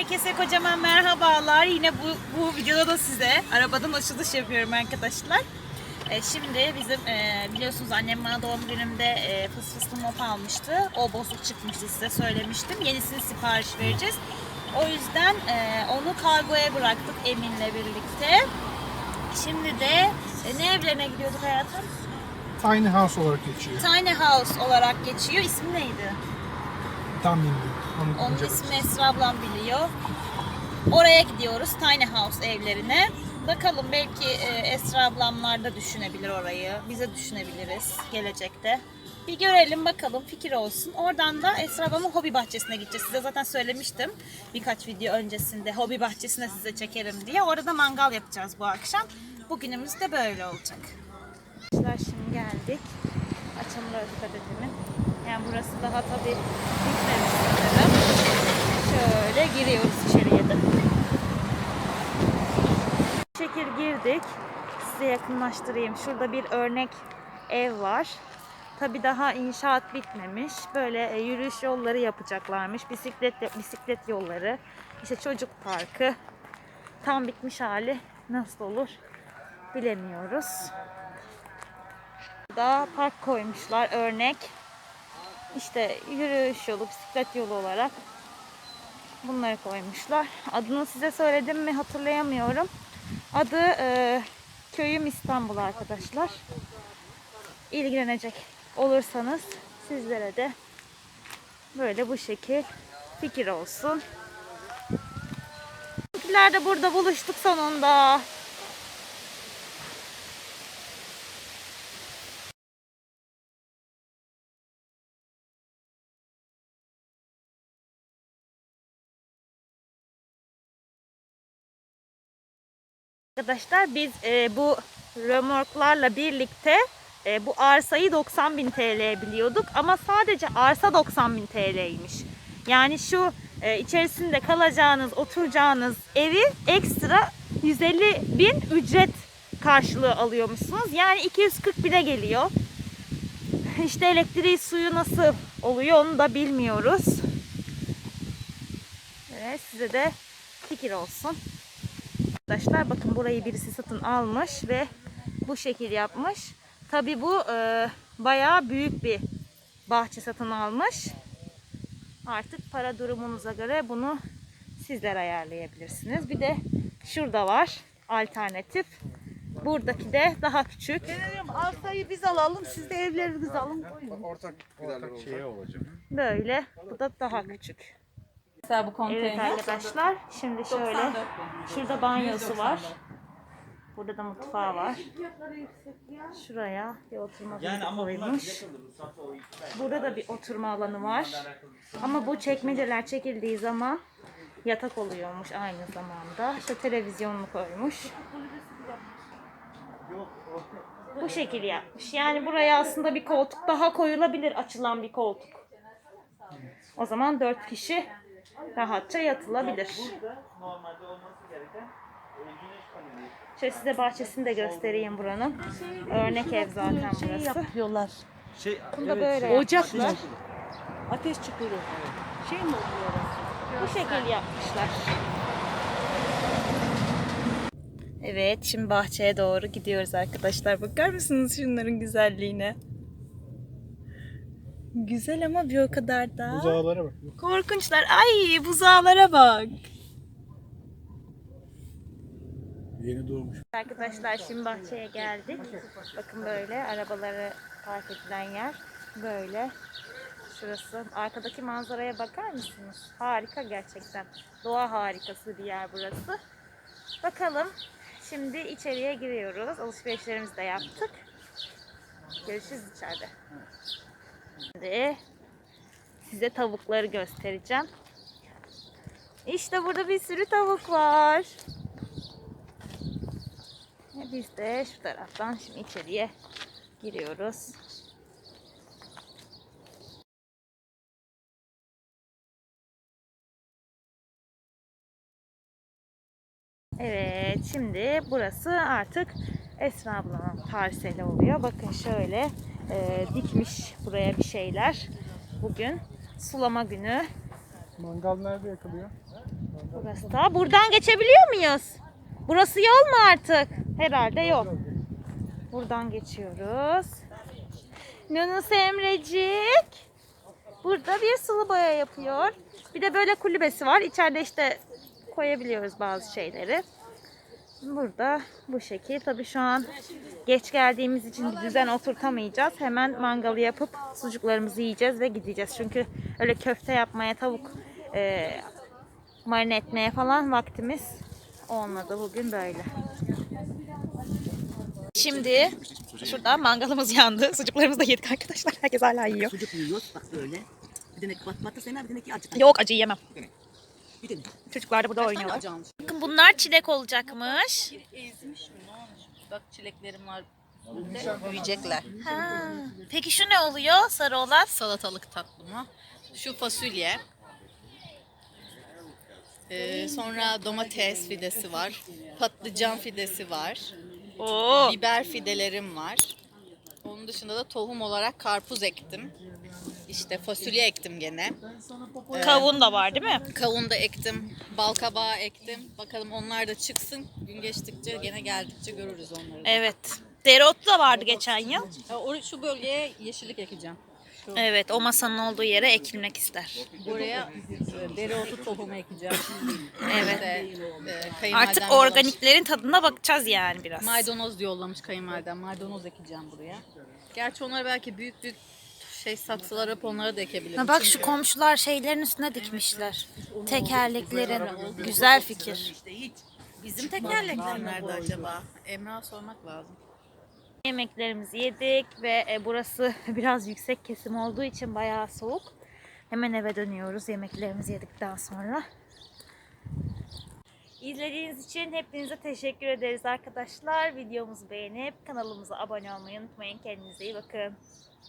Herkese kocaman merhabalar. Yine bu, bu videoda da size arabadan açılış yapıyorum arkadaşlar. E, şimdi bizim e, biliyorsunuz annem bana doğum günümde e, fıs fıslı mop almıştı. O bozuk çıkmıştı size söylemiştim. Yenisini sipariş vereceğiz. O yüzden e, onu kargoya bıraktık Emin'le birlikte. Şimdi de e, ne evlerine gidiyorduk hayatım? Tiny House olarak geçiyor. Tiny House olarak geçiyor. İsmi neydi? Tam bilmiyorum. Onu Onun ince ismini Esra ablam biliyor. Oraya gidiyoruz Tiny House evlerine. Bakalım belki e, Esra ablamlar da düşünebilir orayı. Bize düşünebiliriz gelecekte. Bir görelim bakalım fikir olsun. Oradan da Esra ablamın hobi bahçesine gideceğiz. Size zaten söylemiştim birkaç video öncesinde hobi bahçesine size çekerim diye. Orada mangal yapacağız bu akşam. Bugünümüz de böyle olacak. Arkadaşlar şimdi geldik. Açamura Öfkadedemin. Yani burası daha tabi bitmemiş sanırım. Şöyle giriyoruz içeriye de. Şekil girdik. Size yakınlaştırayım. Şurada bir örnek ev var. Tabi daha inşaat bitmemiş. Böyle e, yürüyüş yolları yapacaklarmış. Bisiklet bisiklet yolları. İşte çocuk parkı. Tam bitmiş hali nasıl olur bilemiyoruz. Burada park koymuşlar örnek. İşte yürüyüş yolu, bisiklet yolu olarak bunları koymuşlar. Adını size söyledim mi hatırlayamıyorum. Adı e, Köyüm İstanbul arkadaşlar. İlgilenecek olursanız sizlere de böyle bu şekil fikir olsun. Bizler de burada buluştuk sonunda. Arkadaşlar biz e, bu römorklarla birlikte e, bu arsayı 90 bin TL biliyorduk ama sadece arsa 90 bin TL'ymiş. Yani şu e, içerisinde kalacağınız, oturacağınız evi ekstra 150 bin ücret karşılığı alıyormuşsunuz. Yani 240 bine geliyor. İşte elektriği, suyu nasıl oluyor onu da bilmiyoruz. Evet, size de fikir olsun. Arkadaşlar bakın burayı birisi satın almış ve bu şekil yapmış. Tabi bu e, bayağı büyük bir bahçe satın almış. Artık para durumunuza göre bunu sizler ayarlayabilirsiniz. Bir de şurada var alternatif. Buradaki de daha küçük. Ben diyorum arsayı biz alalım, siz de evlerinizi alın koyun. Ortak giderler olacak. Böyle. Bu da daha küçük. Mesela bu konteyner. Evet arkadaşlar. Şimdi şöyle. 94 bin. Şurada banyosu var. Burada da mutfağı var. Şuraya bir oturma yani koymuş. Burada da bir oturma alanı var. Ama bu çekmeceler çekildiği zaman yatak oluyormuş aynı zamanda. İşte televizyonunu koymuş. Bu şekil yapmış. Yani buraya aslında bir koltuk daha koyulabilir açılan bir koltuk. O zaman dört kişi rahatça yatılabilir. Şöyle size bahçesini de göstereyim buranın. Örnek ev zaten Şey burası. yapıyorlar. Şey, Bunu da böyle Ocak yapmışlar. mı? Ateş çukuru. Şey mi oluyor? Bu şekil yapmışlar. Evet, şimdi bahçeye doğru gidiyoruz arkadaşlar. Bakar mısınız şunların güzelliğine? Güzel ama bir o kadar da. Buzağlara bak. Korkunçlar. Ay buzağlara bak. Yeni doğmuş. Arkadaşlar şimdi bahçeye geldik. Bakın böyle arabaları park edilen yer. Böyle. Şurası. Arkadaki manzaraya bakar mısınız? Harika gerçekten. Doğa harikası bir yer burası. Bakalım. Şimdi içeriye giriyoruz. Alışverişlerimizi de yaptık. Görüşürüz içeride. Şimdi size tavukları göstereceğim. İşte burada bir sürü tavuk var. Biz de şu taraftan şimdi içeriye giriyoruz. Evet, şimdi burası artık Esra ablanın parseli oluyor. Bakın şöyle e, dikmiş buraya bir şeyler. Bugün sulama günü. Mangal nerede yakılıyor? Burası da. Buradan geçebiliyor muyuz? Burası yol mu artık? Herhalde yol. Buradan geçiyoruz. Yunus Emrecik. Burada bir sulu boya yapıyor. Bir de böyle kulübesi var. İçeride işte koyabiliyoruz bazı şeyleri. Burada bu şekil. Tabii şu an geç geldiğimiz için bir düzen oturtamayacağız. Hemen mangalı yapıp sucuklarımızı yiyeceğiz ve gideceğiz. Çünkü öyle köfte yapmaya, tavuk e, marine etmeye falan vaktimiz olmadı. Bugün böyle. Şimdi şurada mangalımız yandı. Sucuklarımızı da yedik arkadaşlar. Herkes hala yiyor. Sucuk yiyoruz bak böyle. Bir denek bat batı sevmem bir denek acı. Yok acı yemem. Bir denek. Çocuklar da burada oynuyorlar. Bakın bunlar çilek olacakmış. Ezmiş mi? Ne olmuş? Bak çileklerim var. Büyüyecekler. Ha. Peki şu ne oluyor sarı olan? Salatalık tatlımı. Şu fasulye. Ee, sonra domates fidesi var. Patlıcan fidesi var. Oo. Biber fidelerim var. Onun dışında da tohum olarak karpuz ektim. İşte fasulye ektim gene. Kavun da var değil mi? Kavun da ektim. Bal kabağı ektim. Bakalım onlar da çıksın. Gün geçtikçe gene geldikçe görürüz onları. da. Evet. Dereotu da vardı geçen yıl. Ya Şu bölgeye yeşillik ekeceğim. Şu Evet o masanın olduğu yere ekilmek ister. buraya e, dereotu tohumu ekeceğim. Evet. İşte, e, Artık yollamış. organiklerin tadına bakacağız yani biraz. Maydanoz yollamış kayınvalidem. Maydanoz ekeceğim buraya. Gerçi onları belki büyük büyük şey saksılar yapıp onlara da ekebilirim. Ha bak şu komşular şeylerin üstüne dikmişler. Tekerleklerin. Güzel fikir. Bizim tekerlekler nerede acaba? Emrah'a sormak lazım. Yemeklerimizi yedik ve e, burası biraz yüksek kesim olduğu için bayağı soğuk. Hemen eve dönüyoruz yemeklerimizi yedikten sonra. İzlediğiniz için hepinize teşekkür ederiz arkadaşlar. Videomuzu beğenip kanalımıza abone olmayı unutmayın. Kendinize iyi bakın.